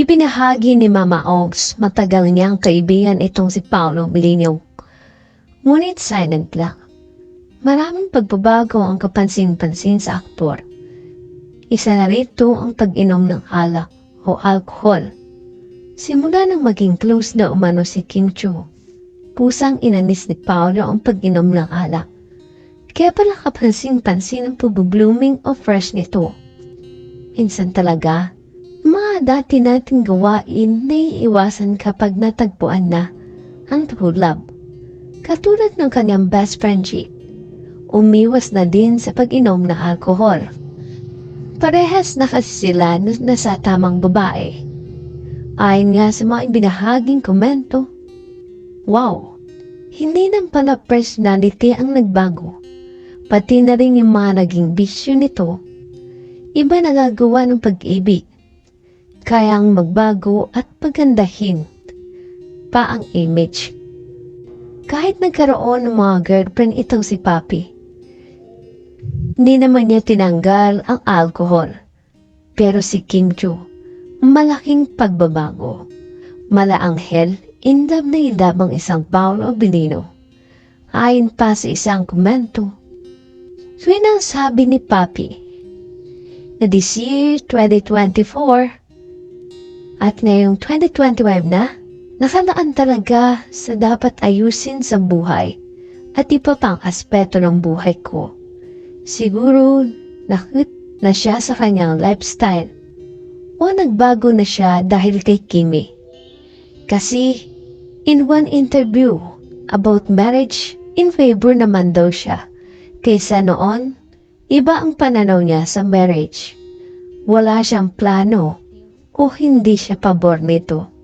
Ipinahagi ni Mama Ogs matagal niyang kaibigan itong si Paolo Bilino. Ngunit silent lang. Maraming pagbabago ang kapansin-pansin sa aktor. Isa na rito ang pag-inom ng alak o alcohol. Simula nang maging close na umano si Kim Cho, pusang inanis ni Paolo ang pag-inom ng alak. Kaya pala kapansin-pansin ang pag-blooming o fresh nito. Minsan talaga, mga dati nating gawain na iiwasan kapag natagpuan na ang true love. Katulad ng kanyang best friendship, umiwas na din sa pag-inom ng alkohol. Parehas na kasi sila na nasa tamang babae. Ayon nga sa mga ibinahaging komento, Wow! Hindi lang pala personality ang nagbago, pati na rin yung mga naging bisyo nito. Iba nagagawa ng pag-ibig, kayang magbago at pagandahin pa ang image. Kahit nagkaroon ng mga girlfriend itong si Papi, hindi naman niya tinanggal ang alcohol. Pero si Kim Cho, malaking pagbabago. Malaanghel, in love na in love ang isang Paolo Benino. Ayon pa sa isang komento, Yun ang sabi ni Papi na this year 2024 at ngayong 2025 na, nakalaan talaga sa dapat ayusin sa buhay at iba pang aspeto ng buhay ko. Siguro nakit na siya sa kanyang lifestyle o nagbago na siya dahil kay Kimi. Kasi in one interview about marriage, in favor naman daw siya. Kaysa noon, iba ang pananaw niya sa marriage. Wala siyang plano o hindi siya pabor nito.